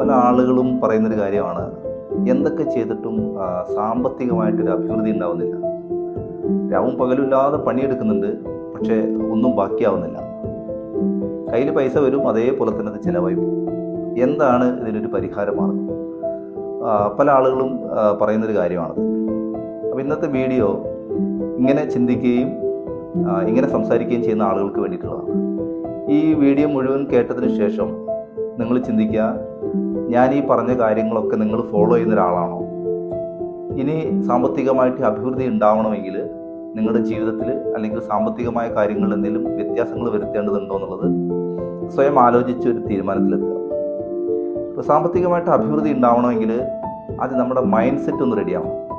പല ആളുകളും പറയുന്നൊരു കാര്യമാണ് എന്തൊക്കെ ചെയ്തിട്ടും സാമ്പത്തികമായിട്ടൊരു അഭിവൃദ്ധി ഉണ്ടാവുന്നില്ല. രാവും പകലുമില്ലാതെ പണിയെടുക്കുന്നുണ്ട് പക്ഷേ ഒന്നും ബാക്കിയാവുന്നില്ല. കയ്യിൽ പൈസ വരും അതേപോലെ തന്നെ അത് ചിലവായി പോകും. എന്താണ് ഇതിനൊരു പരിഹാരമാണ് പല ആളുകളും പറയുന്നൊരു കാര്യമാണ് അപ്പോൾ ഇന്നത്തെ വീഡിയോ ഇങ്ങനെ ചിന്തിക്കുകയും ഇങ്ങനെ സംസാരിക്കുകയും ചെയ്യുന്ന ആളുകൾക്ക് വേണ്ടിയിട്ടുള്ളതാണ്. ഈ വീഡിയോ മുഴുവൻ കേട്ടതിന് ശേഷം നിങ്ങൾ ചിന്തിക്കുക ഞാൻ ഈ പറഞ്ഞ കാര്യങ്ങളൊക്കെ നിങ്ങൾ ഫോളോ ചെയ്യുന്ന ഒരാളാണോ? ഇനി സാമ്പത്തികമായിട്ട് അഭിവൃദ്ധി ഉണ്ടാവണമെങ്കിൽ നിങ്ങളുടെ ജീവിതത്തിൽ അല്ലെങ്കിൽ സാമ്പത്തികമായ കാര്യങ്ങളിൽ എന്തെങ്കിലും വ്യത്യാസങ്ങൾ വരുത്തേണ്ടതുണ്ടോ എന്നുള്ളത് സ്വയം ആലോചിച്ച് ഒരു തീരുമാനത്തിലെത്തുക. ഇപ്പോൾ സാമ്പത്തികമായിട്ട് അഭിവൃദ്ധി ഉണ്ടാവണമെങ്കിൽ ആദ്യം നമ്മുടെ മൈൻഡ് സെറ്റ് ഒന്ന് റെഡിയാവണം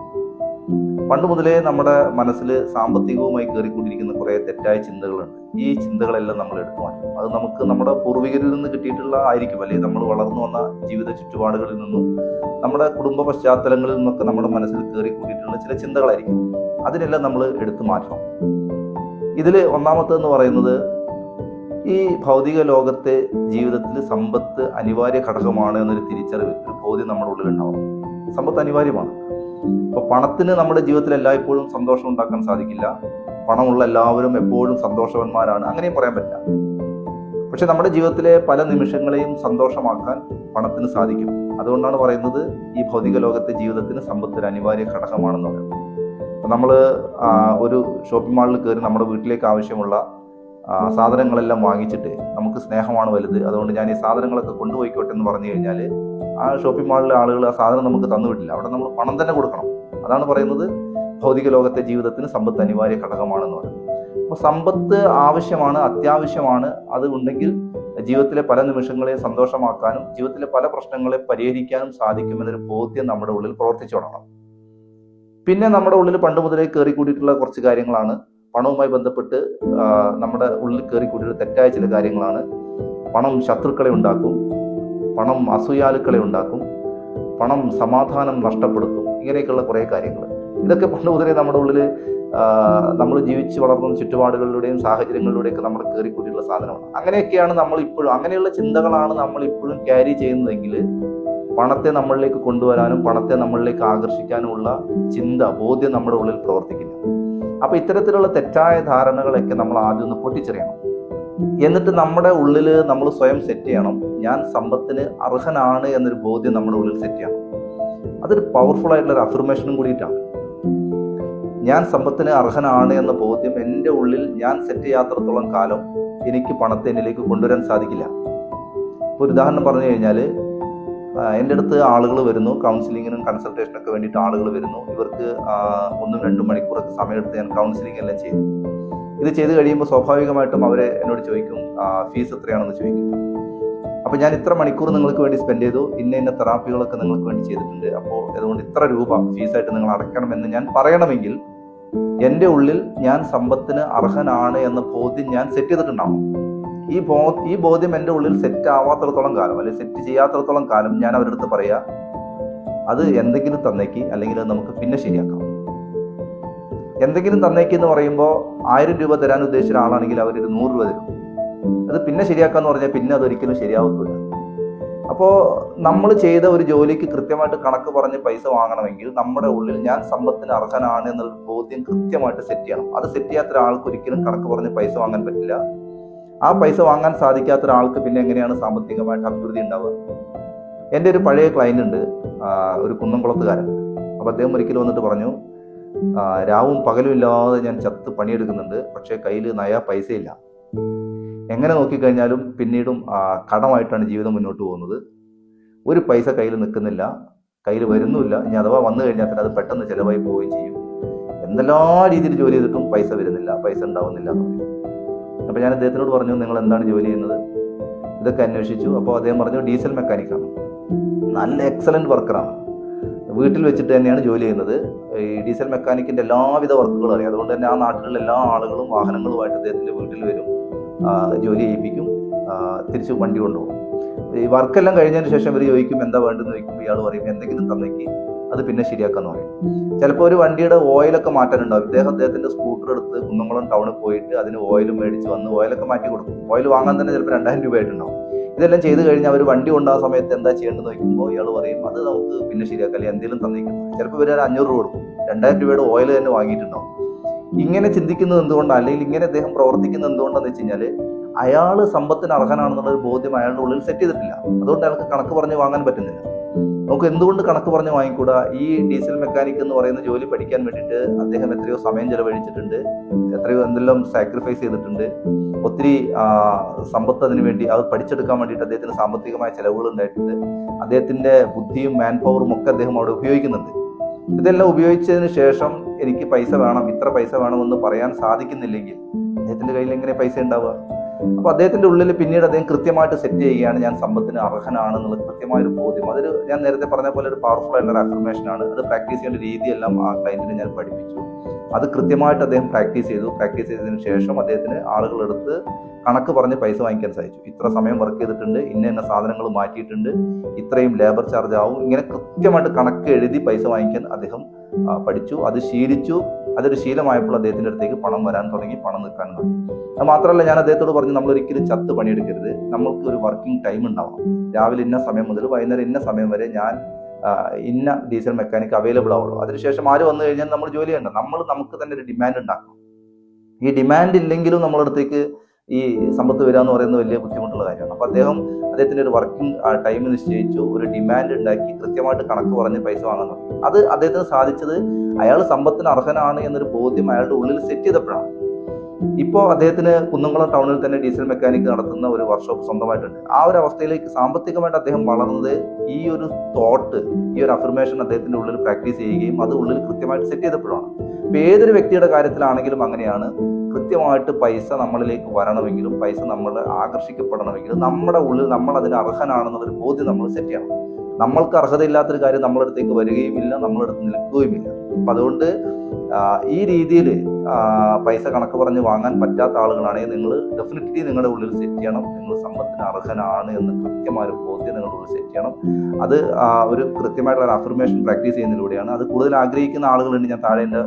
പണ്ട് മുതലേ നമ്മുടെ മനസ്സിൽ സാമ്പത്തികവുമായി കയറിക്കൊണ്ടിരിക്കുന്ന കുറേ തെറ്റായ ചിന്തകളുണ്ട്. ഈ ചിന്തകളെല്ലാം നമ്മൾ എടുത്തു മാറ്റും. അത് നമുക്ക് നമ്മുടെ പൂർവികരിൽ നിന്ന് കിട്ടിയിട്ടുള്ള ആയിരിക്കും. അല്ലെങ്കിൽ നമ്മൾ വളർന്നു വന്ന ജീവിത ചുറ്റുപാടുകളിൽ നിന്നും നമ്മുടെ കുടുംബ പശ്ചാത്തലങ്ങളിൽ നിന്നൊക്കെ നമ്മുടെ മനസ്സിൽ കയറിക്കൂട്ടിയിട്ടുള്ള ചില ചിന്തകളായിരിക്കും. അതിനെല്ലാം നമ്മൾ എടുത്തു മാറ്റണം. ഇതിൽ ഒന്നാമത്തെന്ന് പറയുന്നത് ഈ ഭൗതിക ലോകത്തെ ജീവിതത്തിൽ സമ്പത്ത് അനിവാര്യ ഘടകമാണ് എന്നൊരു തിരിച്ചറിവ് ഒരു ബോധ്യം നമ്മുടെ ഉള്ളിൽ സമ്പത്ത് അനിവാര്യമാണ്. അപ്പോൾ പണത്തിന് നമ്മുടെ ജീവിതത്തിൽ എല്ലായ്പ്പോഴും സന്തോഷം ഉണ്ടാക്കാൻ സാധിക്കില്ല. പണമുള്ള എല്ലാവരും എപ്പോഴും സന്തോഷവന്മാരാണ്. അങ്ങനെയും പറയാൻ പറ്റില്ല. പക്ഷെ നമ്മുടെ ജീവിതത്തിലെ പല നിമിഷങ്ങളെയും സന്തോഷമാക്കാൻ പണത്തിന് സാധിക്കും. അതുകൊണ്ടാണ് പറയുന്നത് ഈ ഭൗതിക ലോകത്തെ ജീവിതത്തിന് സമ്പത്ത് ഒരു അനിവാര്യ ഘടകമാണെന്ന് പറയുന്നത്. നമ്മൾ ഒരു ഷോപ്പിംഗ് മാളിൽ കയറി നമ്മുടെ വീട്ടിലേക്ക് ആവശ്യമുള്ള സാധനങ്ങളെല്ലാം വാങ്ങിച്ചിട്ട് നമുക്ക് സ്നേഹമാണ് വലുത്. അതുകൊണ്ട് ഞാൻ ഈ സാധനങ്ങളൊക്കെ കൊണ്ടുപോയിക്കോട്ടെ എന്ന് പറഞ്ഞു കഴിഞ്ഞാൽ ആ ഷോപ്പിംഗ് മാളിലെ ആളുകൾ ആ സാധനം നമുക്ക് തന്നു വിട്ടില്ല അവിടെ നമ്മൾ പണം തന്നെ കൊടുക്കണം. അതാണ് പറയുന്നത് ഭൗതിക ലോകത്തെ ജീവിതത്തിന് സമ്പത്ത് അനിവാര്യ ഘടകമാണെന്ന് പറയുന്നത്. അപ്പോൾ സമ്പത്ത് ആവശ്യമാണ് അത്യാവശ്യമാണ്. അത് ഉണ്ടെങ്കിൽ ജീവിതത്തിലെ പല നിമിഷങ്ങളെ സന്തോഷമാക്കാനും ജീവിതത്തിലെ പല പ്രശ്നങ്ങളെ പരിഹരിക്കാനും സാധിക്കുമെന്നൊരു ബോധ്യം നമ്മുടെ ഉള്ളിൽ പ്രവർത്തിച്ചു തുടങ്ങണം പിന്നെ നമ്മുടെ ഉള്ളിൽ പണ്ട് മുതലേ കയറിക്കൂടിയിട്ടുള്ള കുറച്ച് കാര്യങ്ങളാണ്. പണവുമായി ബന്ധപ്പെട്ട് നമ്മുടെ ഉള്ളിൽ കയറിക്കൂടിയുള്ള തെറ്റായ ചില കാര്യങ്ങളാണ്. പണം ശത്രുക്കളെ ഉണ്ടാക്കും പണം അസൂയാലുക്കളെ ഉണ്ടാക്കും പണം സമാധാനം നഷ്ടപ്പെടുത്തും ഇങ്ങനെയൊക്കെയുള്ള കുറേ കാര്യങ്ങൾ. ഇതൊക്കെ പണ്ട് മുതലേ നമ്മുടെ ഉള്ളിൽ നമ്മൾ ജീവിച്ച് വളർന്ന ചുറ്റുപാടുകളിലൂടെയും സാഹചര്യങ്ങളിലൂടെയൊക്കെ നമ്മൾ കയറിക്കൂടിയുള്ള സാധനമാണ്. അങ്ങനെയൊക്കെയാണ് നമ്മൾ ഇപ്പോഴും അങ്ങനെയുള്ള ചിന്തകളാണ് നമ്മൾ ഇപ്പോഴും ക്യാരി ചെയ്യുന്നതെങ്കിൽ പണത്തെ നമ്മളിലേക്ക് കൊണ്ടുവരാനും പണത്തെ നമ്മളിലേക്ക് ആകർഷിക്കാനുമുള്ള ചിന്ത ബോധ്യം നമ്മുടെ ഉള്ളിൽ പ്രവർത്തിക്കില്ല. അപ്പൊ ഇത്തരത്തിലുള്ള തെറ്റായ ധാരണകളൊക്കെ നമ്മൾ ആദ്യം ഒന്ന് പൊട്ടിച്ചെറിയണം. എന്നിട്ട് നമ്മുടെ ഉള്ളിൽ നമ്മൾ സ്വയം സെറ്റ് ചെയ്യണം. ഞാൻ സമ്പത്തിന് അർഹനാണ് എന്നൊരു ബോധ്യം നമ്മുടെ ഉള്ളിൽ സെറ്റ് ചെയ്യണം. അതൊരു പവർഫുൾ ആയിട്ടുള്ള ഒരു അഫർമേഷനും കൂടിയിട്ടാണ്. ഞാൻ സമ്പത്തിന് അർഹനാണ് എന്ന ബോധ്യം എന്റെ ഉള്ളിൽ ഞാൻ സെറ്റ് ചെയ്യാത്രത്തോളം കാലം എനിക്ക് പണത്തെ എന്നിലേക്ക് കൊണ്ടുവരാൻ സാധിക്കില്ല. ഇപ്പോൾ ഉദാഹരണം പറഞ്ഞു കഴിഞ്ഞാൽ എന്റെ അടുത്ത് ആളുകൾ വരുന്നു. കൗൺസിലിങ്ങിനും കൺസൾട്ടേഷനൊക്കെ വേണ്ടിയിട്ട് ആളുകൾ വരുന്നു. ഇവർക്ക് ഒന്നും രണ്ടും മണിക്കൂറൊക്കെ സമയമെടുത്ത് ഞാൻ കൗൺസിലിംഗ് എല്ലാം ചെയ്യും. ഇത് ചെയ്ത് കഴിയുമ്പോൾ സ്വാഭാവികമായിട്ടും അവരെ എന്നോട് ചോദിക്കും ഫീസ് എത്രയാണെന്ന് ചോദിക്കും. അപ്പോൾ ഞാൻ ഇത്ര മണിക്കൂർ നിങ്ങൾക്ക് വേണ്ടി സ്പെൻഡ് ചെയ്തു. ഇന്ന ഇന്ന തെറാപ്പികളൊക്കെ നിങ്ങൾക്ക് വേണ്ടി ചെയ്തിട്ടുണ്ട്. അപ്പോൾ അതുകൊണ്ട് ഇത്ര രൂപ ഫീസായിട്ട് നിങ്ങൾ അടയ്ക്കണമെന്ന് ഞാൻ പറയണമെങ്കിൽ എന്റെ ഉള്ളിൽ ഞാൻ സമ്പത്തിന് അർഹനാണ് എന്ന ബോധ്യം ഞാൻ സെറ്റ് ചെയ്തിട്ടുണ്ടാവും ഈ ബോ ഈ ബോധ്യം എന്റെ ഉള്ളിൽ സെറ്റ് ആവാത്തിടത്തോളം കാലം അല്ലെങ്കിൽ സെറ്റ് ചെയ്യാത്തിടത്തോളം കാലം ഞാൻ അവരുടെ അടുത്ത് പറയാ അത് എന്തെങ്കിലും തന്നേക്ക് അല്ലെങ്കിൽ അത് നമുക്ക് പിന്നെ ശരിയാക്കാം. എന്തെങ്കിലും തന്നേക്ക് എന്ന് പറയുമ്പോൾ ആയിരം രൂപ തരാൻ ഉദ്ദേശിച്ച ആളാണെങ്കിൽ അവർ ഒരു നൂറ് രൂപ തരും. അത് പിന്നെ ശരിയാക്കാന്ന് പറഞ്ഞാൽ പിന്നെ അതൊരിക്കലും ശരിയാവത്തില്ല അപ്പോൾ നമ്മൾ ചെയ്ത ഒരു ജോലിക്ക് കൃത്യമായിട്ട് കണക്ക് പറഞ്ഞ് പൈസ വാങ്ങണമെങ്കിൽ നമ്മുടെ ഉള്ളിൽ ഞാൻ സമ്പത്തിന് അർഹനാണ് എന്നൊരു ബോധ്യം കൃത്യമായിട്ട് സെറ്റ് ചെയ്യണം. അത് സെറ്റ് ചെയ്യാത്ത ഒരാൾക്ക് ഒരിക്കലും കണക്ക് പറഞ്ഞ് പൈസ വാങ്ങാൻ പറ്റില്ല. ആ പൈസ വാങ്ങാൻ സാധിക്കാത്ത ഒരാൾക്ക് പിന്നെ എങ്ങനെയാണ് സാമ്പത്തികമായിട്ട് അഭിവൃദ്ധി ഉണ്ടാവുക? എന്റെ ഒരു പഴയ ക്ലയന്റ് ഉണ്ട് ഒരു കുന്നംകുളത്തുകാരൻ. അപ്പോൾ അദ്ദേഹം ഒരിക്കലും വന്നിട്ട് പറഞ്ഞു രാവും പകലും ഇല്ലാതെ ഞാൻ ചത്ത് പണിയെടുക്കുന്നുണ്ട് പക്ഷേ കയ്യിൽ നയാ പൈസയില്ല. എങ്ങനെ നോക്കിക്കഴിഞ്ഞാലും പിന്നീടും കടമായിട്ടാണ് ജീവിതം മുന്നോട്ട് പോകുന്നത്. ഒരു പൈസ കയ്യിൽ നിൽക്കുന്നില്ല കയ്യിൽ വരുന്നുമില്ല. ഇനി അഥവാ വന്നു കഴിഞ്ഞാൽ തന്നെ അത് പെട്ടെന്ന് ചിലവായി പോവുകയും ചെയ്യും. എന്തെല്ലാം രീതിയിൽ ജോലി ചെയ്തിട്ടും പൈസ വരുന്നില്ല പൈസ ഉണ്ടാവുന്നില്ല. അപ്പോൾ ഞാൻ അദ്ദേഹത്തിനോട് പറഞ്ഞു നിങ്ങൾ എന്താണ് ജോലി ചെയ്യുന്നത്? ഇതൊക്കെ അന്വേഷിച്ചു. അപ്പോൾ അദ്ദേഹം പറഞ്ഞു ഡീസൽ മെക്കാനിക്കാണ്. നല്ല എക്സലന്റ് വർക്കറാണ്. വീട്ടിൽ വെച്ചിട്ട് തന്നെയാണ് ജോലി ചെയ്യുന്നത്. ഈ ഡീസൽ മെക്കാനിക്കിന്റെ എല്ലാവിധ വർക്കുകളും അറിയാം. അതുകൊണ്ട് തന്നെ ആ നാട്ടിലുള്ള എല്ലാ ആളുകളും വാഹനങ്ങളുമായിട്ട് അദ്ദേഹത്തിന്റെ വീട്ടിൽ വരും. ജോലി ചെയ്യിപ്പിക്കും. തിരിച്ച് വണ്ടി കൊണ്ടുപോകും. ഈ വർക്കെല്ലാം കഴിഞ്ഞതിന് ശേഷം ഇവർ ചോദിക്കും എന്താ വേണ്ടതെന്ന് ചോദിക്കുമ്പോൾ ഇയാൾ പറയും എന്തെങ്കിലും തന്നേക്ക്. അത് പിന്നെ ശരിയാക്കാന്ന് പറയും. ചിലപ്പോൾ ഒരു വണ്ടിയുടെ ഓയിലൊക്കെ മാറ്റാനുണ്ടാവും. ഇദ്ദേഹം അദ്ദേഹത്തിന്റെ സ്കൂട്ടർ എടുത്ത് കുന്നംകുളം ടൗണിൽ പോയിട്ട് അതിന് ഓയിൽ മേടിച്ച് വന്ന് ഓയിലൊക്കെ മാറ്റി കൊടുക്കും. ഓയിൽ വാങ്ങാൻ തന്നെ ചിലപ്പോൾ രണ്ടായിരം രൂപ ആയിട്ടുണ്ടാവും. ഇതെല്ലാം ചെയ്ത് കഴിഞ്ഞ് അവർ വണ്ടി കൊണ്ടുപോകുന്ന സമയത്ത് എന്താ ചെയ്യേണ്ടത് നോക്കുമ്പോൾ ഇയാൾ പറയും അത് നമുക്ക് പിന്നെ ശരിയാക്കാം. അല്ലെങ്കിൽ എന്തെങ്കിലും തന്നിരിക്കുന്നു ചിലപ്പോൾ ഇവർ അഞ്ഞൂറ് രൂപ കൊടുക്കും. രണ്ടായിരം രൂപയുടെ ഓയിൽ തന്നെ വാങ്ങിയിട്ടുണ്ടാവും. ഇങ്ങനെ ചിന്തിക്കുന്നത് എന്തുകൊണ്ടാണ് അല്ലെങ്കിൽ ഇങ്ങനെ അദ്ദേഹം പ്രവർത്തിക്കുന്നത് എന്തുകൊണ്ടാന്ന് വെച്ച് കഴിഞ്ഞാൽ അയാൾ സമ്പത്തിന് അർഹനാണെന്നുള്ള ഒരു ബോധ്യം അയാളുടെ ഉള്ളിൽ സെറ്റ് ചെയ്തിട്ടില്ല. അതുകൊണ്ട് അയാൾക്ക് കണക്ക് പറഞ്ഞ് വാങ്ങാൻ പറ്റുന്നില്ല. നമുക്ക് എന്തുകൊണ്ട് കണക്ക് പറഞ്ഞ് വാങ്ങിക്കൂടാ? ഈ ഡീസൽ മെക്കാനിക് എന്ന് പറയുന്ന ജോലി പഠിക്കാൻ വേണ്ടിയിട്ട് അദ്ദേഹം എത്രയോ സമയം ചെലവഴിച്ചിട്ടുണ്ട്. എത്രയോ എന്തെല്ലാം സാക്രിഫൈസ് ചെയ്തിട്ടുണ്ട്. ഒത്തിരി സമ്പത്ത് അതിന് വേണ്ടി അത് പഠിച്ചെടുക്കാൻ വേണ്ടിയിട്ട് അദ്ദേഹത്തിന് സാമ്പത്തികമായ ചെലവുകൾ ഉണ്ടായിട്ടുണ്ട്. അദ്ദേഹത്തിന്റെ ബുദ്ധിയും മാൻ പവറും ഒക്കെ അദ്ദേഹം അവിടെ ഉപയോഗിക്കുന്നുണ്ട്. ഇതെല്ലാം ഉപയോഗിച്ചതിന് ശേഷം എനിക്ക് പൈസ വേണം ഇത്ര പൈസ വേണമെന്ന് പറയാൻ സാധിക്കുന്നില്ലെങ്കിൽ അദ്ദേഹത്തിന്റെ കയ്യിൽ എങ്ങനെ പൈസ ഉണ്ടാവുക? അപ്പൊ അദ്ദേഹത്തിന്റെ ഉള്ളിൽ പിന്നീട് അദ്ദേഹം കൃത്യമായിട്ട് സെറ്റ് ചെയ്യുകയാണ്. ഞാൻ സമ്പത്തിന് അർഹനാണെന്നുള്ള കൃത്യമായ ഒരു ബോധ്യം. അതൊരു ഞാൻ നേരത്തെ പറഞ്ഞ പോലെ ഒരു പവർഫുൾ ആയിട്ടുള്ള ആണ്. അത് പ്രാക്ടീസ് ചെയ്യേണ്ട രീതിയെല്ലാം ആ ക്ലയന്റിന് ഞാൻ പഠിപ്പിച്ചു. അത് കൃത്യമായിട്ട് അദ്ദേഹം പ്രാക്ടീസ് ചെയ്തു. പ്രാക്ടീസ് ചെയ്തതിനു ശേഷം അദ്ദേഹത്തിന് ആളുകൾ എടുത്ത് കണക്ക് പറഞ്ഞ് പൈസ വാങ്ങിക്കാൻ സാധിച്ചു ഇത്ര സമയം വർക്ക് ചെയ്തിട്ടുണ്ട്. ഇന്ന ഇന്ന സാധനങ്ങൾ മാറ്റിയിട്ടുണ്ട്. ഇത്രയും ലേബർ ചാർജ് ആവും. ഇങ്ങനെ കൃത്യമായിട്ട് കണക്ക് എഴുതി പൈസ വാങ്ങിക്കാൻ അദ്ദേഹം പഠിച്ചു. അത് ശീലിച്ചു. അതൊരു ശീലമായപ്പോൾ അദ്ദേഹത്തിന്റെ അടുത്തേക്ക് പണം വരാൻ തുടങ്ങി. പണം നിൽക്കാൻ തുടങ്ങി. അത് മാത്രമല്ല ഞാൻ അദ്ദേഹത്തോട് പറഞ്ഞു നമ്മൾ ഒരിക്കലും ചത്ത് പണിയെടുക്കരുത്. നമ്മൾക്ക് ഒരു വർക്കിംഗ് ടൈം ഉണ്ടാവണം. രാവിലെ ഇന്ന സമയം മുതൽ വൈകുന്നേരം ഇന്ന സമയം വരെ ഞാൻ ഇന്ന ഡീസൽ മെക്കാനിക് അവൈലബിൾ ആവുള്ളൂ. അതിനുശേഷം ആര് വന്നു കഴിഞ്ഞാൽ നമ്മൾ ജോലി ചെയ്യണ്ട. നമ്മൾ നമുക്ക് തന്നെ ഒരു ഡിമാൻഡ് ഉണ്ടാക്കണം. ഈ ഡിമാൻഡ് ഇല്ലെങ്കിലും നമ്മളടുത്തേക്ക് ഈ സമ്പത്ത് വരിക എന്ന് പറയുന്നത് വലിയ ബുദ്ധിമുട്ടുള്ള കാര്യമാണ്. അപ്പൊ അദ്ദേഹം അദ്ദേഹത്തിന്റെ ഒരു വർക്കിംഗ് ടൈം നിശ്ചയിച്ചു. ഒരു ഡിമാൻഡ് ഉണ്ടാക്കി കൃത്യമായിട്ട് കണക്ക് പറഞ്ഞ് പൈസ വാങ്ങുന്നു അത് അദ്ദേഹത്തിന് സാധിച്ചത് അയാൾ സമ്പത്തിന് അർഹനാണ് എന്നൊരു ബോധ്യം അയാളുടെ ഉള്ളിൽ സെറ്റ് ചെയ്തപ്പോഴാണ്. ഇപ്പോൾ അദ്ദേഹത്തിന് കുന്നംകുളം ടൗണിൽ തന്നെ ഡീസൽ മെക്കാനിക് നടത്തുന്ന ഒരു വർക്ക്ഷോപ്പ് സ്വന്തമായിട്ടുണ്ട്. ആ ഒരു അവസ്ഥയിലേക്ക് സാമ്പത്തികമായിട്ട് അദ്ദേഹം വളർന്നത് ഈ ഒരു തോട്ട് ഈ ഒരു അഫർമേഷൻ അദ്ദേഹത്തിന്റെ ഉള്ളിൽ പ്രാക്ടീസ് ചെയ്യുകയും അത് ഉള്ളിൽ കൃത്യമായിട്ട് സെറ്റ് ചെയ്തപ്പോഴാണ്. ഇപ്പൊ ഏതൊരു വ്യക്തിയുടെ കാര്യത്തിലാണെങ്കിലും അങ്ങനെയാണ്. കൃത്യമായിട്ട് പൈസ നമ്മളിലേക്ക് വരണമെങ്കിലും പൈസ നമ്മൾ ആകർഷിക്കപ്പെടണമെങ്കിലും നമ്മുടെ ഉള്ളിൽ നമ്മൾ അതിന് അർഹനാണെന്നുള്ളൊരു ബോധ്യം നമ്മൾ സെറ്റ് ചെയ്യണം. നമ്മൾക്ക് അർഹതയില്ലാത്തൊരു കാര്യം നമ്മുടെ അടുത്തേക്ക് വരികയുമില്ല നമ്മുടെ അടുത്ത് നിൽക്കുകയുമില്ല. അപ്പൊ അതുകൊണ്ട് ഈ രീതിയിൽ പൈസ കണക്ക് പറഞ്ഞ് വാങ്ങാൻ പറ്റാത്ത ആളുകളാണെങ്കിൽ നിങ്ങൾ ഡെഫിനറ്റ്ലി നിങ്ങളുടെ ഉള്ളിൽ സെറ്റ് ചെയ്യണം. നിങ്ങൾ സമ്പത്തിന് അർഹനാണ് എന്ന് കൃത്യമായ ഒരു ബോധ്യം നിങ്ങളുടെ ഉള്ളിൽ സെറ്റ് ചെയ്യണം. അത് ഒരു കൃത്യമായിട്ടുള്ള ഒരു അഫർമേഷൻ പ്രാക്ടീസ് ചെയ്യുന്നതിലൂടെയാണ്. അത് കൂടുതൽ ആഗ്രഹിക്കുന്ന ആളുകളുണ്ട്. ഞാൻ താഴെ എന്റെ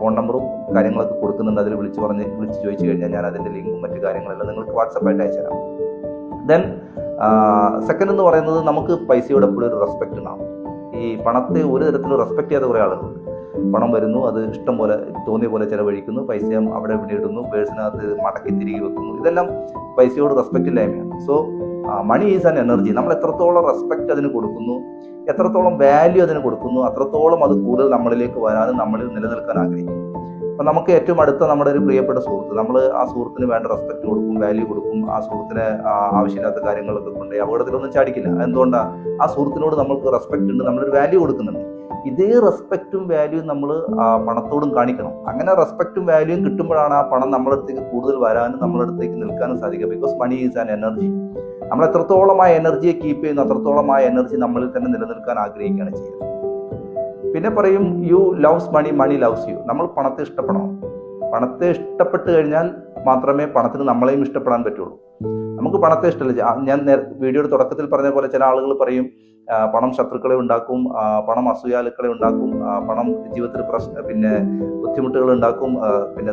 ഫോൺ നമ്പറും കാര്യങ്ങളൊക്കെ കൊടുക്കുന്നുണ്ട്. അതിൽ വിളിച്ച് പറഞ്ഞ് വിളിച്ച് ചോദിച്ചു കഴിഞ്ഞാൽ ഞാൻ അതിന്റെ ലിങ്കും മറ്റു കാര്യങ്ങളെല്ലാം നിങ്ങൾക്ക് വാട്സപ്പായിട്ട് അയച്ചുതരാം ദെൻ സെക്കൻഡ് എന്ന് പറയുന്നത് നമുക്ക് പൈസയോട് എപ്പോഴും ഒരു റെസ്പെക്റ്റ് ഉണ്ടാവും ഈ പണത്തെ ഒരു തരത്തിലും റെസ്പെക്ട് ചെയ്യാത്ത കുറേ ആളുകളുണ്ട്. പണം വരുന്നു. അത് ഇഷ്ടം പോലെ തോന്നിയ പോലെ ചെലവഴിക്കുന്നു. പൈസ അവിടെ ഇവിടെ ഇടുന്നു. പേഴ്സിനകത്ത് മടക്കി തിരികെ വെക്കുന്നു. ഇതെല്ലാം പൈസയോട് respect ഇല്ലായ്മയാണ്. So money is an energy നമ്മൾ എത്രത്തോളം റെസ്പെക്റ്റ് അതിന് കൊടുക്കുന്നു എത്രത്തോളം വാല്യൂ അതിന് കൊടുക്കുന്നു അത്രത്തോളം അത് കൂടുതൽ നമ്മളിലേക്ക് വരാനും നമ്മളിൽ നിലനിൽക്കാൻ ആഗ്രഹിക്കും അപ്പൊ നമുക്ക് ഏറ്റവും അടുത്ത നമ്മുടെ ഒരു പ്രിയപ്പെട്ട സുഹൃത്ത് നമ്മൾ ആ സുഹൃത്തിന് വേണ്ട റെസ്പെക്റ്റ് കൊടുക്കും വാല്യൂ കൊടുക്കും ആ സുഹൃത്തിന് ആവശ്യമില്ലാത്ത കാര്യങ്ങളൊക്കെ കൊണ്ട് അപകടത്തിലൊന്നും ചാടിക്കില്ല. എന്തുകൊണ്ടാണ് ആ സുഹൃത്തിനോട് നമ്മൾക്ക് റെസ്പെക്റ്റ് ഉണ്ട് നമ്മളൊരു വാല്യൂ കൊടുക്കുന്നുണ്ട്. ഇതേ റെസ്പെക്റ്റും വാല്യൂ നമ്മൾ പണത്തോടും കാണിക്കണം. അങ്ങനെ റെസ്പെക്റ്റും വാല്യൂയും കിട്ടുമ്പോഴാണ് ആ പണം നമ്മുടെ അടുത്തേക്ക് കൂടുതൽ വരാനും നമ്മുടെ അടുത്തേക്ക് നിൽക്കാനും സാധിക്കുക. Because money is an energy നമ്മൾ എത്രത്തോളം ആ എനർജിയെ കീപ്പ് ചെയ്യുന്നു അത്രത്തോളം ആ എനർജി നമ്മളിൽ തന്നെ നിലനിൽക്കാൻ ആഗ്രഹിക്കുകയാണ് ചെയ്യുന്നത് പിന്നെ പറയും you loves money money loves you നമ്മൾ പണത്തെ ഇഷ്ടപ്പെടണം. പണത്തെ ഇഷ്ടപ്പെട്ട് കഴിഞ്ഞാൽ മാത്രമേ പണത്തിന് നമ്മളെയും ഇഷ്ടപ്പെടാൻ പറ്റുള്ളൂ. നമുക്ക് പണത്തെ ഇഷ്ടമല്ല. ഞാൻ വീഡിയോയുടെ തുടക്കത്തിൽ പറഞ്ഞ പോലെ ചില ആളുകൾ പറയും ആ, പണം ശത്രുക്കളെ ഉണ്ടാക്കും പണം അസൂയാലുക്കളെ ഉണ്ടാക്കും പണം ജീവിതത്തിൽ പ്രശ്ന പിന്നെ ബുദ്ധിമുട്ടുകൾ ഉണ്ടാക്കും പിന്നെ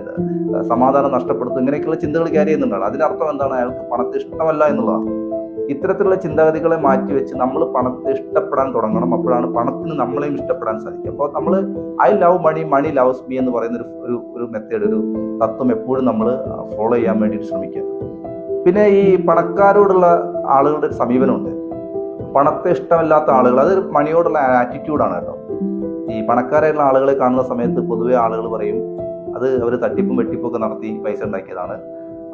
സമാധാനം നഷ്ടപ്പെടുത്തും ഇങ്ങനെയൊക്കെയുള്ള ചിന്തകൾ ക്യാരി ചെയ്യുന്നുണ്ടാണ്. അതിനർത്ഥം എന്താണ്? അയാൾക്ക് പണത്തെ ഇഷ്ടമല്ല എന്നുള്ളതാണ്. ഇത്തരത്തിലുള്ള ചിന്താഗതികളെ മാറ്റി വെച്ച് നമ്മൾ പണത്തെ ഇഷ്ടപ്പെടാൻ തുടങ്ങണം. അപ്പോഴാണ് പണത്തിന് നമ്മളെയും ഇഷ്ടപ്പെടാൻ സാധിക്കുക. അപ്പോൾ നമ്മൾ I love money money loves me എന്ന് പറയുന്ന ഒരു ഒരു മെത്തേഡ് ഒരു തത്വം എപ്പോഴും നമ്മൾ ഫോളോ ചെയ്യാൻ വേണ്ടിയിട്ട് ശ്രമിക്കുക. പിന്നെ ഈ പണക്കാരോടുള്ള ആളുകളുടെ സമീപനമുണ്ട്. പണത്തെ ഇഷ്ടമല്ലാത്ത ആളുകൾ അത് മണിയോടുള്ള ആറ്റിറ്റ്യൂഡാണ് കേട്ടോ. ഈ പണക്കാരായിട്ടുള്ള ആളുകളെ കാണുന്ന സമയത്ത് പൊതുവേ ആളുകൾ പറയും അത് അവർ തട്ടിപ്പും വെട്ടിപ്പും ഒക്കെ നടത്തി പൈസ ഉണ്ടാക്കിയതാണ്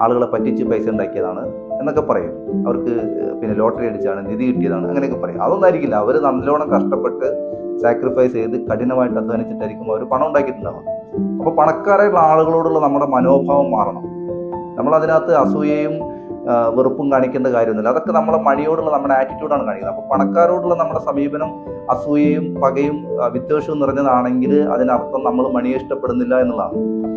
ആളുകളെ പറ്റിച്ച് പൈസ ഉണ്ടാക്കിയതാണ് എന്നൊക്കെ പറയും. അവർക്ക് പിന്നെ ലോട്ടറി അടിച്ചാണ് നിധി കിട്ടിയതാണ് അങ്ങനെയൊക്കെ പറയും. അതൊന്നും ആയിരിക്കില്ല അവർ നല്ലോണം കഷ്ടപ്പെട്ട് സാക്രിഫൈസ് ചെയ്ത് കഠിനമായിട്ട് അധ്വാനിച്ചിട്ടായിരിക്കും അവർ പണം ഉണ്ടാക്കിയിട്ടുണ്ടാവുക. അപ്പോൾ പണക്കാരായിട്ടുള്ള ആളുകളോടുള്ള നമ്മുടെ മനോഭാവം മാറണം. നമ്മൾ അതിനകത്ത് അസൂയയും വെറുപ്പും കാണിക്കേണ്ട കാര്യമൊന്നുമില്ല. അതൊക്കെ നമ്മളെ മണിയോടുള്ള നമ്മുടെ ആറ്റിറ്റ്യൂഡാണ് കാണിക്കുന്നത്. അപ്പോൾ പണക്കാരോടുള്ള നമ്മുടെ സമീപനം അസൂയയും പകയും വിദ്വേഷവും നിറഞ്ഞതാണെങ്കിൽ അതിനർത്ഥം നമ്മൾ മണിയെ ഇഷ്ടപ്പെടുന്നില്ല എന്നുള്ളതാണ്.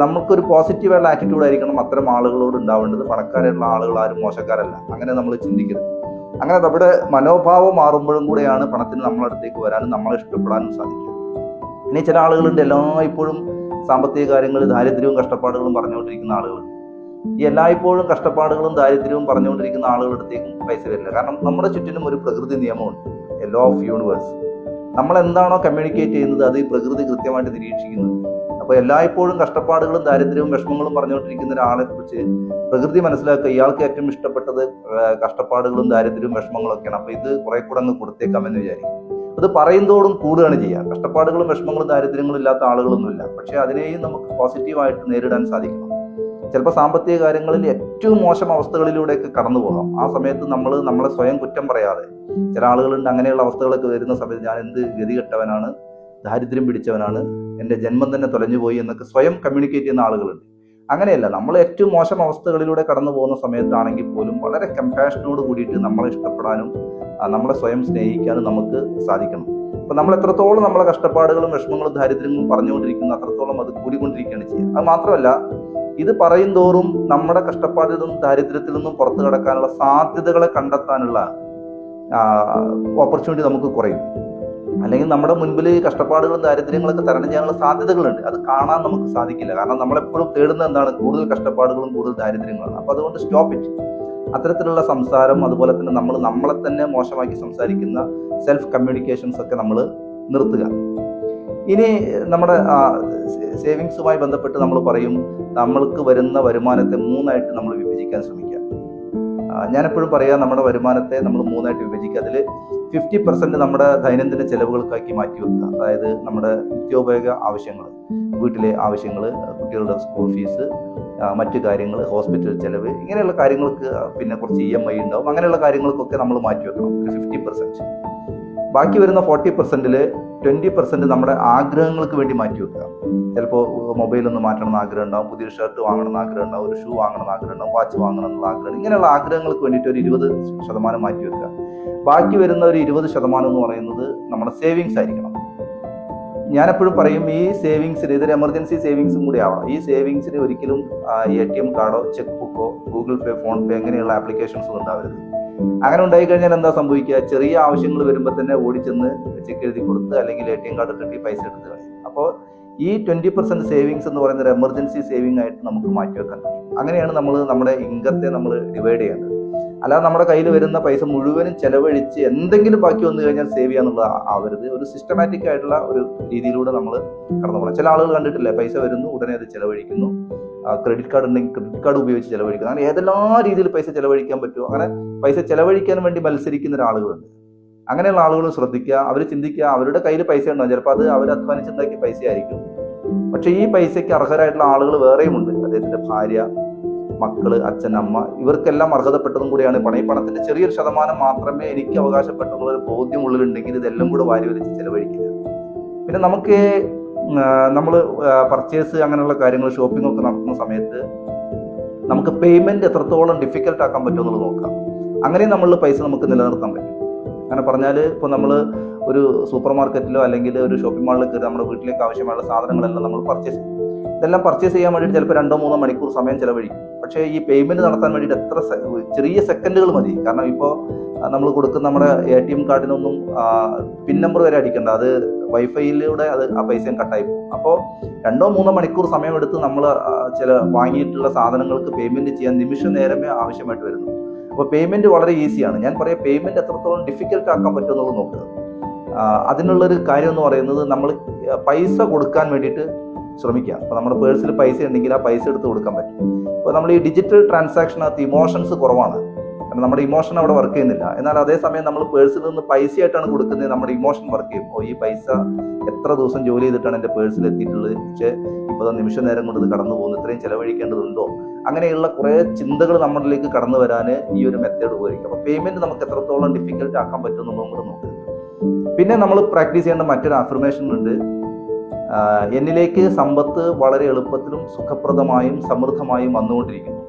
നമുക്കൊരു പോസിറ്റീവായുള്ള ആറ്റിറ്റ്യൂഡ് ആയിരിക്കണം അത്തരം ആളുകളോട് ഉണ്ടാവേണ്ടത്. പണക്കാരുള്ള ആളുകൾ ആരും മോശക്കാരല്ല. അങ്ങനെ നമ്മൾ ചിന്തിക്കരുത്. അങ്ങനെ നമ്മുടെ മനോഭാവം മാറുമ്പോഴും കൂടെയാണ് പണത്തിന് നമ്മളടുത്തേക്ക് വരാനും നമ്മളെ ഇഷ്ടപ്പെടാനും സാധിക്കുക. ഇനി ചില ആളുകളുണ്ട്. എല്ലാ ഇപ്പോഴും സാമ്പത്തിക കാര്യങ്ങൾ ദാരിദ്ര്യവും കഷ്ടപ്പാടുകളും പറഞ്ഞുകൊണ്ടിരിക്കുന്ന ആളുകളുണ്ട്. ഈ എല്ലായ്പ്പോഴും കഷ്ടപ്പാടുകളും ദാരിദ്ര്യവും പറഞ്ഞുകൊണ്ടിരിക്കുന്ന ആളുകളുടെ അടുത്തേക്കും പൈസ വരില്ല. കാരണം നമ്മുടെ ചുറ്റിനും ഒരു പ്രകൃതി നിയമമുണ്ട്. ലോ ഓഫ് യൂണിവേഴ്സ് നമ്മൾ എന്താണോ കമ്മ്യൂണിക്കേറ്റ് ചെയ്യുന്നത് അത് ഈ പ്രകൃതി കൃത്യമായിട്ട് നിരീക്ഷിക്കുന്നത്. അപ്പോൾ എല്ലായ്പ്പോഴും കഷ്ടപ്പാടുകളും ദാരിദ്ര്യവും വിഷമങ്ങളും പറഞ്ഞുകൊണ്ടിരിക്കുന്ന ഒരാളെ കുറിച്ച് പ്രകൃതി മനസ്സിലാക്കുക. ഇയാൾക്ക് ഏറ്റവും ഇഷ്ടപ്പെട്ടത് കഷ്ടപ്പാടുകളും ദാരിദ്ര്യവും വിഷമങ്ങളും ഒക്കെയാണ് അപ്പോൾ ഇത് കുറെ കൂടെ അങ്ങ് കൊടുത്തേക്കാമെന്ന് വിചാരിക്കും അത് പറയുന്നതോടും കൂടുകയാണ് ചെയ്യുക. കഷ്ടപ്പാടുകളും വിഷമങ്ങളും ദാരിദ്ര്യങ്ങളും ഇല്ലാത്ത ആളുകളൊന്നുമില്ല. പക്ഷേ അതിനെയും നമുക്ക് പോസിറ്റീവായിട്ട് നേരിടാൻ സാധിക്കണം. ചിലപ്പോൾ സാമ്പത്തിക കാര്യങ്ങളിൽ ഏറ്റവും മോശം അവസ്ഥകളിലൂടെയൊക്കെ കടന്നു പോകാം. ആ സമയത്ത് നമ്മൾ നമ്മളെ സ്വയം കുറ്റം പറയാതെ ചില ആളുകളുണ്ട് അങ്ങനെയുള്ള അവസ്ഥകളൊക്കെ വരുന്ന സമയത്ത് ഞാൻ എന്ത് ഗതികെട്ടവനാണ്? ദാരിദ്ര്യം പിടിച്ചവനാണ്? എന്റെ ജന്മം തന്നെ തൊലഞ്ഞുപോയി എന്നൊക്കെ സ്വയം കമ്മ്യൂണിക്കേറ്റ് ചെയ്യുന്ന ആളുകളുണ്ട്. അങ്ങനെയല്ല നമ്മൾ ഏറ്റവും മോശം അവസ്ഥകളിലൂടെ കടന്നു പോകുന്ന സമയത്താണെങ്കിൽ പോലും വളരെ കമ്പാഷനോട് കൂടിയിട്ട് നമ്മളെ ഇഷ്ടപ്പെടാനും നമ്മളെ സ്വയം സ്നേഹിക്കാനും നമുക്ക് സാധിക്കണം. അപ്പം നമ്മൾ എത്രത്തോളം നമ്മളെ കഷ്ടപ്പാടുകളും വിഷമങ്ങളും ദാരിദ്ര്യങ്ങളും പറഞ്ഞുകൊണ്ടിരിക്കുന്നു അത്രത്തോളം അത് കൂടിക്കൊണ്ടിരിക്കുകയാണ് ചെയ്യുക. അത് മാത്രമല്ല ഇത് പറയും തോറും നമ്മുടെ കഷ്ടപ്പാടിൽ നിന്നും ദാരിദ്ര്യത്തിൽ നിന്നും പുറത്തു കടക്കാനുള്ള സാധ്യതകളെ കണ്ടെത്താനുള്ള ഓപ്പർച്യൂണിറ്റി നമുക്ക് കുറയും. അല്ലെങ്കിൽ നമ്മുടെ മുൻപിൽ കഷ്ടപ്പാടുകളും ദാരിദ്ര്യങ്ങളൊക്കെ തരണം ചെയ്യാനുള്ള സാധ്യതകളുണ്ട്. അത് കാണാൻ നമുക്ക് സാധിക്കില്ല. കാരണം നമ്മളെപ്പോഴും തേടുന്ന എന്താണ്? കൂടുതൽ കഷ്ടപ്പാടുകളും കൂടുതൽ ദാരിദ്ര്യങ്ങളാണ്. അപ്പൊ അതുകൊണ്ട് സ്റ്റോപ്പ് ഇറ്റ് അത്തരത്തിലുള്ള സംസാരം അതുപോലെ തന്നെ നമ്മൾ നമ്മളെ തന്നെ മോശമാക്കി സംസാരിക്കുന്ന സെൽഫ് കമ്മ്യൂണിക്കേഷൻസ് ഒക്കെ നമ്മൾ നിർത്തുക. ഇനി നമ്മുടെ സേവിങ്സുമായി ബന്ധപ്പെട്ട് നമ്മൾ പറയും നമ്മൾക്ക് വരുന്ന വരുമാനത്തെ മൂന്നായിട്ട് നമ്മൾ വിഭജിക്കാൻ ശ്രമിക്കുക. ഞാനെപ്പോഴും പറയാം നമ്മുടെ വരുമാനത്തെ നമ്മൾ മൂന്നായിട്ട് വിഭജിക്കുക. അതിൽ ഫിഫ്റ്റി പെർസെന്റ് നമ്മുടെ ദൈനംദിന ചെലവുകൾക്കാക്കി മാറ്റി വെക്കുക. അതായത് നമ്മുടെ നിത്യോപയോഗ ആവശ്യങ്ങൾ വീട്ടിലെ ആവശ്യങ്ങൾ കുട്ടികളുടെ സ്കൂൾ ഫീസ് മറ്റു കാര്യങ്ങൾ ഹോസ്പിറ്റൽ ചെലവ് ഇങ്ങനെയുള്ള കാര്യങ്ങൾക്ക് പിന്നെ കുറച്ച് ഇ എം ഐ ഉണ്ടാവും. അങ്ങനെയുള്ള കാര്യങ്ങൾക്കൊക്കെ നമ്മൾ മാറ്റി വെക്കണം. ഒരു ഫിഫ്റ്റി പെർസെന്റ് ബാക്കി വരുന്ന ഫോർട്ടി പെർസെന്റിൽ ട്വന്റി പെർസെന്റ് നമ്മുടെ ആഗ്രഹങ്ങൾക്ക് വേണ്ടി മാറ്റി വെക്കുക. ചിലപ്പോൾ മൊബൈൽ ഒന്ന് മാറ്റണം എന്ന് ആഗ്രഹം ഉണ്ടാവും പുതിയൊരു ഷർട്ട് വാങ്ങണം എന്ന് ആഗ്രഹം ഉണ്ടാവും ഒരു ഷൂ വാങ്ങണം എന്ന് ആഗ്രഹം ഉണ്ടാവും വാച്ച് വാങ്ങണം എന്നുള്ള ആഗ്രഹം ഇങ്ങനെയുള്ള ആഗ്രഹങ്ങൾക്ക് വേണ്ടിയിട്ട് ഒരു ഇരുപത് ശതമാനം മാറ്റി വെക്കുക. ബാക്കി വരുന്ന ഒരു ഇരുപത് ശതമാനം എന്ന് പറയുന്നത് നമ്മുടെ സേവിങ്സ് ആയിരിക്കണം. ഞാനെപ്പോഴും പറയും ഈ സേവിങ്സിന് ഇതൊരു എമർജൻസി സേവിങ്സും കൂടി ആവണം. ഈ സേവിങ്സിന് ഒരിക്കലും എ ടി എം കാർഡോ ചെക്ക് ബുക്കോ ഗൂഗിൾ പേ ഫോൺ പേ അങ്ങനെയുള്ള ആപ്ലിക്കേഷൻസ് ഉണ്ടാവരുത്. അങ്ങനെ ഉണ്ടായി കഴിഞ്ഞാൽ എന്താ സംഭവിക്കുക? ചെറിയ ആവശ്യങ്ങൾ വരുമ്പോൾ തന്നെ ഓടിച്ചെന്ന് ചെക്ക് എഴുതി കൊടുത്ത് അല്ലെങ്കിൽ എ ടി എം കാർഡ് കിട്ടി പൈസ എടുത്ത് കളയും. അപ്പോൾ ഈ ട്വന്റി പെർസെന്റ് സേവിങ്സ് എന്ന് പറയുന്ന ഒരു എമർജൻസി സേവിങ് ആയിട്ട് നമുക്ക് മാറ്റിവെക്കാൻ പറ്റും അങ്ങനെയാണ് നമ്മൾ നമ്മുടെ ഇൻകത്തെ നമ്മൾ ഡിവൈഡ് ചെയ്യേണ്ടത് അല്ലാതെ നമ്മുടെ കയ്യിൽ വരുന്ന പൈസ മുഴുവനും ചെലവഴിച്ച് എന്തെങ്കിലും ബാക്കി വന്നു കഴിഞ്ഞാൽ സേവ് ചെയ്യാന്നുള്ള ആവരുത്. ഒരു സിസ്റ്റമാറ്റിക് ആയിട്ടുള്ള ഒരു രീതിയിലൂടെ നമ്മൾ കടന്നു പോകണം ചില ആളുകൾ കണ്ടിട്ടില്ലേ? പൈസ വരുന്നു ഉടനെ അത് ചെലവഴിക്കുന്നു. ക്രെഡിറ്റ് കാർഡ് ഉണ്ടെങ്കിൽ ക്രെഡിറ്റ് കാർഡ് ഉപയോഗിച്ച് ചിലവഴിക്കുക അങ്ങനെ ഏതെല്ലാം രീതിയിൽ പൈസ ചിലവഴിക്കാൻ പറ്റുമോ? അങ്ങനെ പൈസ ചിലവഴിക്കാൻ വേണ്ടി മത്സരിക്കുന്ന ഒരാളുകളുണ്ട്. അങ്ങനെയുള്ള ആളുകൾ ശ്രദ്ധിക്കുക അവർ ചിന്തിക്കുക അവരുടെ കയ്യിൽ പൈസ ഉണ്ടാവും ചിലപ്പോൾ അത് അവർ അധ്വാനിച്ചുണ്ടാക്കിയ പൈസ ആയിരിക്കും പക്ഷെ ഈ പൈസയ്ക്ക് അർഹരായിട്ടുള്ള ആളുകൾ വേറെയും ഉണ്ട്. അദ്ദേഹത്തിന്റെ ഭാര്യ മക്കൾ അച്ഛൻ അമ്മ ഇവർക്കെല്ലാം അർഹതപ്പെട്ടതും കൂടിയാണ് പണം ഈ പണത്തിന്റെ ചെറിയൊരു ശതമാനം മാത്രമേ എനിക്ക് അവകാശപ്പെട്ടുള്ള ഒരു ബോധ്യം ഉള്ളിലുണ്ടെങ്കിൽ ഇതെല്ലാം കൂടെ വാരി വലിച്ച് ചെലവഴിക്കുക. പിന്നെ നമുക്ക് നമ്മൾ പർച്ചേസ് അങ്ങനെയുള്ള കാര്യങ്ങൾ ഷോപ്പിംഗ് ഒക്കെ നടത്തുന്ന സമയത്ത് നമുക്ക് പേയ്മെന്റ് എത്രത്തോളം ഡിഫിക്കൽട്ട് ആക്കാൻ പറ്റുമോ എന്നുള്ളത് നോക്കാം. അങ്ങനെ നമ്മൾ പൈസ നമുക്ക് നിലനിർത്താൻ പറ്റും. അങ്ങനെ പറഞ്ഞാൽ ഇപ്പോൾ നമ്മൾ ഒരു സൂപ്പർ മാർക്കറ്റിലോ അല്ലെങ്കിൽ ഒരു ഷോപ്പിംഗ് മാളിൽ കയറി നമ്മുടെ വീട്ടിലേക്ക് ആവശ്യമായുള്ള സാധനങ്ങളെല്ലാം നമ്മൾ പർച്ചേസ് ചെയ്യും. ഇതെല്ലാം പർച്ചേസ് ചെയ്യാൻ വേണ്ടിയിട്ട് ചിലപ്പോൾ രണ്ടോ മൂന്നോ മണിക്കൂർ സമയം ചിലവഴിക്കും. പക്ഷേ ഈ പേയ്മെന്റ് നടത്താൻ വേണ്ടിയിട്ട് എത്ര ചെറിയ സെക്കൻഡുകൾ മതി. കാരണം ഇപ്പോൾ നമ്മൾ കൊടുക്കുന്ന നമ്മുടെ എ ടി എം കാർഡിനൊന്നും പിൻ നമ്പർ വരെ അടിക്കേണ്ട. അത് വൈഫൈയിലൂടെ അത് ആ പൈസയും കട്ടായി പോകും. അപ്പോൾ രണ്ടോ മൂന്നോ മണിക്കൂർ സമയമെടുത്ത് നമ്മൾ ചില വാങ്ങിയിട്ടുള്ള സാധനങ്ങൾക്ക് പേയ്മെന്റ് ചെയ്യാൻ നിമിഷ നേരമേ ആവശ്യമായിട്ട് വരുന്നു. അപ്പോൾ പേയ്മെന്റ് വളരെ ഈസിയാണ് ഞാൻ പറയാം പേയ്മെന്റ് എത്രത്തോളം ഡിഫിക്കൽട്ട് ആക്കാൻ പറ്റുമെന്നുള്ളത് നോക്കുക. അതിനുള്ളൊരു കാര്യം എന്ന് പറയുന്നത് നമ്മൾ പൈസ കൊടുക്കാൻ വേണ്ടിയിട്ട് ശ്രമിക്കുക. അപ്പോൾ നമ്മുടെ പേഴ്സിൽ പൈസ ഉണ്ടെങ്കിൽ ആ പൈസ എടുത്ത് കൊടുക്കാൻ പറ്റും. അപ്പോൾ നമ്മൾ ഈ ഡിജിറ്റൽ ട്രാൻസാക്ഷനകത്ത് ഇമോഷൻസ് കുറവാണ്. കാരണം നമ്മുടെ ഇമോഷൻ അവിടെ വർക്ക് ചെയ്യുന്നില്ല. എന്നാൽ അതേസമയം നമ്മൾ പേഴ്സിൽ നിന്ന് പൈസ ആയിട്ടാണ് കൊടുക്കുന്നത്. നമ്മുടെ ഇമോഷൻ വർക്ക് ചെയ്യും. ഓ ഈ പൈസ എത്ര ദിവസം ജോലി ചെയ്തിട്ടാണ് എന്റെ പേഴ്സിൽ എത്തിയിട്ടുള്ളത്? പക്ഷേ ഇപ്പോൾ നിമിഷ നേരം കൊണ്ട് ഇത് കടന്നു പോകുന്നു. ഇത്രയും ചിലവഴിക്കേണ്ടതുണ്ടോ? അങ്ങനെയുള്ള കുറേ ചിന്തകൾ നമ്മളിലേക്ക് കടന്നു വരാൻ ഈ ഒരു മെത്തേഡ് ഉപയോഗിക്കും. അപ്പോൾ പേയ്മെന്റ് നമുക്ക് എത്രത്തോളം ഡിഫിക്കൽട്ട് ആക്കാൻ പറ്റും എന്നുള്ളതും കൂടെ നോക്കുക പിന്നെ നമ്മൾ പ്രാക്ടീസ് ചെയ്യേണ്ട മറ്റൊരു അഫർമേഷൻ ഉണ്ട്. എന്നിലേക്ക് സമ്പത്ത് വളരെ എളുപ്പത്തിലും സുഖപ്രദമായും സമൃദ്ധമായും വന്നുകൊണ്ടിരിക്കുന്നു.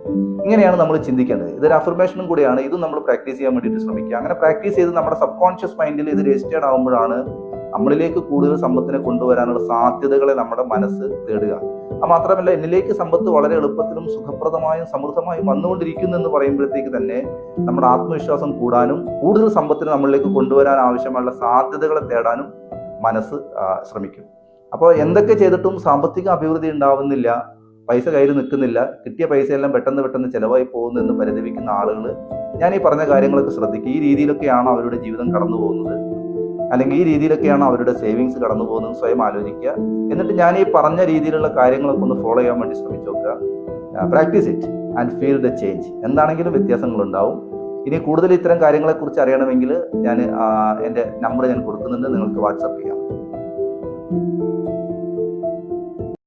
ഇങ്ങനെയാണ് നമ്മൾ ചിന്തിക്കേണ്ടത്. ഇതൊരു അഫർമേഷനും കൂടിയാണ്. ഇത് നമ്മൾ പ്രാക്ടീസ് ചെയ്യാൻ വേണ്ടിയിട്ട് ശ്രമിക്കുക. അങ്ങനെ പ്രാക്ടീസ് ചെയ്ത് നമ്മുടെ സബ് കോൺഷ്യസ് മൈൻഡിൽ ഇത് രജിസ്റ്റേർഡ് ആകുമ്പോഴാണ് നമ്മളിലേക്ക് കൂടുതൽ സമ്പത്തിനെ കൊണ്ടുവരാനുള്ള സാധ്യതകളെ നമ്മുടെ മനസ്സ് തേടുക. അത് മാത്രമല്ല എന്നിലേക്ക് സമ്പത്ത് വളരെ എളുപ്പത്തിലും സുഖപ്രദമായും സമൃദ്ധമായും വന്നുകൊണ്ടിരിക്കുന്നു എന്ന് പറയുമ്പോഴത്തേക്ക് തന്നെ നമ്മുടെ ആത്മവിശ്വാസം കൂടാനും കൂടുതൽ സമ്പത്തിന് നമ്മളിലേക്ക് കൊണ്ടുവരാൻ ആവശ്യമുള്ള സാധ്യതകളെ തേടാനും മനസ്സ് ശ്രമിക്കും. അപ്പോൾ എന്തൊക്കെ ചെയ്തിട്ടും സാമ്പത്തിക അഭിവൃദ്ധി ഉണ്ടാവുന്നില്ല. പൈസ കയ്യിൽ നിൽക്കുന്നില്ല. കിട്ടിയ പൈസയെല്ലാം പെട്ടെന്ന് പെട്ടെന്ന് ചിലവായി പോകുന്നു എന്ന് പരിതപിക്കുന്ന ആളുകൾ ഞാൻ ഈ പറഞ്ഞ കാര്യങ്ങളൊക്കെ ശ്രദ്ധിക്കുക ഈ രീതിയിലൊക്കെയാണ് അവരുടെ ജീവിതം കടന്നു പോകുന്നത്. അല്ലെങ്കിൽ ഈ രീതിയിലൊക്കെയാണ് അവരുടെ സേവിങ്സ് കടന്നു പോകുന്നത് സ്വയം ആലോചിക്കുക. എന്നിട്ട് ഞാൻ ഈ പറഞ്ഞ രീതിയിലുള്ള കാര്യങ്ങളൊക്കെ ഒന്ന് ഫോളോ ചെയ്യാൻ വേണ്ടി ശ്രമിച്ചു നോക്കുക. Practise it and feel the change എന്താണെങ്കിലും വ്യത്യാസങ്ങളുണ്ടാവും. ഇനി കൂടുതൽ ഇത്തരം കാര്യങ്ങളെക്കുറിച്ച് അറിയണമെങ്കിൽ ഞാൻ എന്റെ നമ്പർ ഞാൻ കൊടുക്കുന്നുണ്ട്. നിങ്ങൾക്ക് വാട്സപ്പ് ചെയ്യാം.